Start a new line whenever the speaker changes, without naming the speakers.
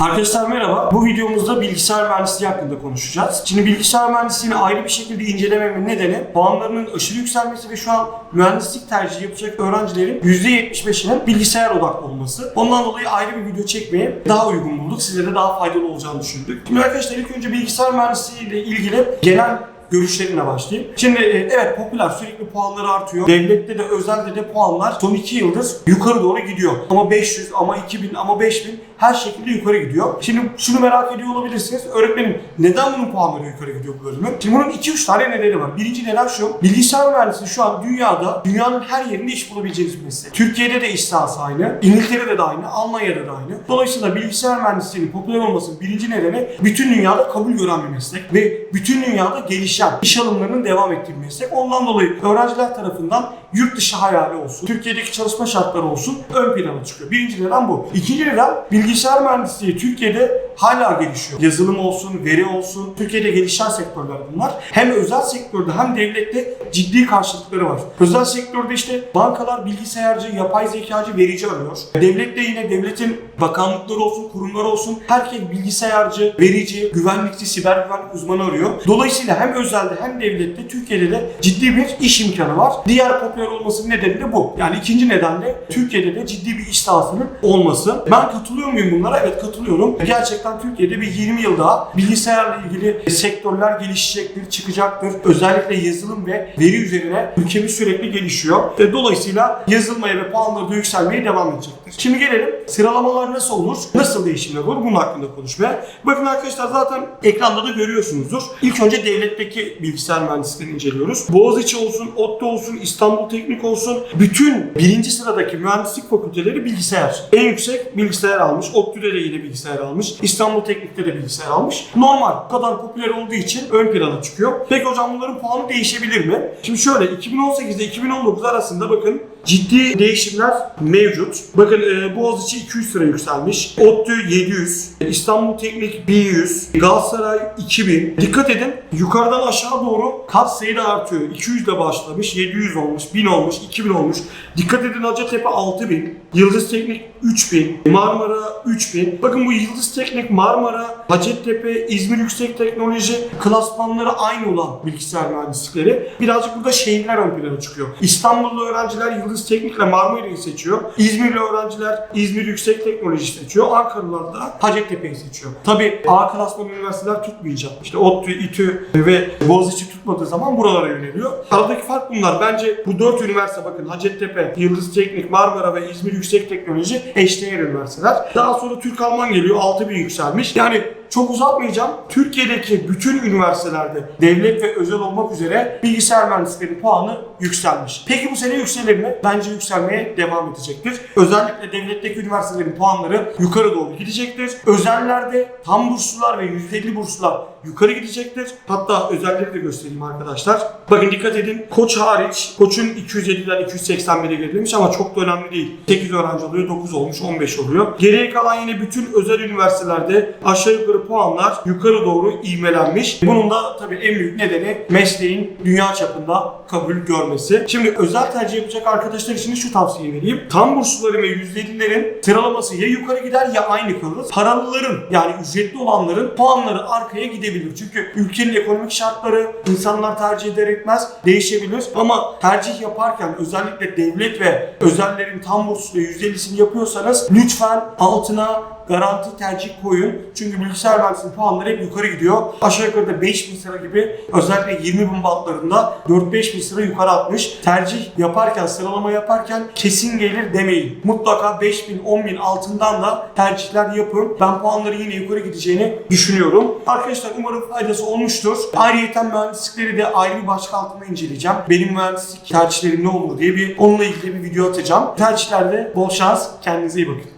Arkadaşlar merhaba. Bu videomuzda bilgisayar mühendisliği hakkında konuşacağız. Şimdi bilgisayar mühendisliğini ayrı bir şekilde incelememin nedeni puanlarının aşırı yükselmesi ve şu an mühendislik tercihi yapacak öğrencilerin %75'inin bilgisayar odaklı olması. Ondan dolayı ayrı bir video çekmeye daha uygun bulduk. Size de daha faydalı olacağını düşündük. Şimdi arkadaşlar ilk önce bilgisayar mühendisliği ile ilgili genel görüşlerimle başlayayım. Şimdi e, evet popüler sürekli puanları artıyor. Devlette de özelde de puanlar son 2 yıldır yukarı doğru gidiyor. Ama 500 ama 2000 ama 5000 her şekilde yukarı gidiyor. Şimdi şunu merak ediyor olabilirsiniz. Öğretmenim neden bunun puanları yukarı gidiyor bu bölümün? Şimdi bunun 2-3 tane nedeni var. Birinci neden şu. Bilgisayar mühendisliği şu an dünyada dünyanın her yerinde iş bulabileceğiniz bir meslek. Türkiye'de de iş sahası aynı. İngiltere'de de aynı. Almanya'da da aynı. Dolayısıyla bilgisayar mühendisliğinin popüler olmasının birinci nedeni bütün dünyada kabul gören bir meslek ve bütün dünyada gelişen iş alımlarının devam ettiği bir meslek. Ondan dolayı öğrenciler tarafından yurt dışı hayali olsun, Türkiye'deki çalışma şartları olsun ön plana çıkıyor. Birinci neden bu. İkinci neden bilgisayar mühendisliği Türkiye'de hala gelişiyor. Yazılım olsun, veri olsun. Türkiye'de gelişen sektörler bunlar. Hem özel sektörde hem devlette ciddi karşılıkları var. Özel sektörde işte bankalar bilgisayarcı, yapay zekacı, verici arıyor. Devlette yine devletin bakanlıkları olsun, kurumlar olsun. Herkes bilgisayarcı, verici, güvenlikçi, siber güvenlik uzmanı arıyor. Dolayısıyla hem özelde hem devlette Türkiye'de de ciddi bir iş imkanı var. Diğer popüler olmasının nedeni de bu. Yani ikinci neden de Türkiye'de de ciddi bir iş sahasının olması. Ben katılıyor muyum bunlara? Evet katılıyorum. Gerçekten Türkiye'de bir 20 yıl daha bilgisayarla ilgili sektörler gelişecektir, çıkacaktır. Özellikle yazılım ve veri üzerine ülkemiz sürekli gelişiyor. Ve dolayısıyla yazılmaya ve puanları da yükselmeye devam edecektir. Şimdi gelelim sıralamalar nasıl olur, nasıl değişimler olur bunun hakkında konuşmaya. Bakın arkadaşlar zaten ekranda da görüyorsunuzdur. İlk önce devletteki bilgisayar mühendisliğini inceliyoruz. Boğaziçi olsun, ODTÜ olsun, İstanbul Teknik olsun bütün birinci sıradaki mühendislik fakülteleri bilgisayar. En yüksek bilgisayar almış. ODTÜ'de de yine bilgisayar almış. İstanbul Teknik'te de bilgisayar almış. Normal. Bu kadar popüler olduğu için ön plana çıkıyor. Peki hocam bunların puanı değişebilir mi? Şimdi şöyle 2018 ile 2019 arasında bakın ciddi değişimler mevcut. Bakın e, Boğaziçi 200 lira yükselmiş. ODTÜ 700, İstanbul Teknik 1100, Galatasaray 2000. Dikkat edin yukarıdan aşağı doğru kat sayı da artıyor. 200 ile başlamış, 700 olmuş, 1000 olmuş, 2000 olmuş. Dikkat edin Hacettepe 6000, Yıldız Teknik 3000, Marmara 3000. Bakın bu Yıldız Teknik, Marmara, Hacettepe, İzmir Yüksek Teknoloji klasmanları aynı olan bilgisayar mühendislikleri. Birazcık burada şehirler ön plana çıkıyor. İstanbullu öğrenciler Yıldız Teknik'le Marmara'yı seçiyor. İzmirli öğrenciler İzmir Yüksek Teknoloji seçiyor. Ankaralılar da Hacettepe'yi seçiyor. Tabi A klasman üniversiteler tutmayacak. İşte ODTÜ, İTÜ ve Boğaziçi tutmadığı zaman buralara yöneliyor. Aradaki fark bunlar. Bence bu dört üniversite bakın Hacettepe, Yıldız Teknik, Marmara ve İzmir Yüksek Teknoloji eşdeğer üniversiteler. Daha sonra Türk-Alman geliyor 6000 yükselmiş. Yani çok uzatmayacağım. Türkiye'deki bütün üniversitelerde devlet ve özel olmak üzere bilgisayar mühendisliğinin puanı yükselmiş. Peki bu sene yükselir mi? Bence yükselmeye devam edecektir. Özellikle devletteki üniversitelerin puanları yukarı doğru gidecektir. Özellerde tam burslular ve %50 burslular yukarı gidecektir. Hatta özelleri de göstereyim arkadaşlar. Bakın dikkat edin. Koç hariç, Koç'un 207'den 281'e gerilemiş ama çok da önemli değil. 8 öğrenci oluyor, 9 olmuş, 15 oluyor. Geriye kalan yine bütün özel üniversitelerde aşağı yukarı puanlar yukarı doğru ivmelenmiş. Bunun da tabii en büyük nedeni mesleğin dünya çapında kabul görmesi. Şimdi özel tercih yapacak arkadaşlar için şu tavsiye vereyim. Tam bursluların ve %50'lerin sıralaması ya yukarı gider ya aynı kalır. Paralıların yani ücretli olanların puanları arkaya gidebilir. Çünkü ülkenin ekonomik şartları insanlar tercih eder etmez değişebilir. Ama tercih yaparken özellikle devlet ve özellerin tam burslu %50'sini yapıyorsanız lütfen altına garanti tercih koyun. Çünkü bilgisayar mühendisliğinin puanları hep yukarı gidiyor. Aşağı yukarıda 5000 lira gibi özellikle 20 bin bantlarında 4-5 bin lira yukarı atmış. Tercih yaparken, sıralama yaparken kesin gelir demeyin. Mutlaka 5 bin, 10 bin altından da tercihler yapın. Ben puanları yine yukarı gideceğini düşünüyorum. Arkadaşlar umarım faydası olmuştur. Ayrıyeten mühendislikleri de ayrı bir başlık altında inceleyeceğim. Benim mühendislik tercihlerim ne olur diye bir onunla ilgili bir video atacağım. Tercihlerde bol şans. Kendinize iyi bakın.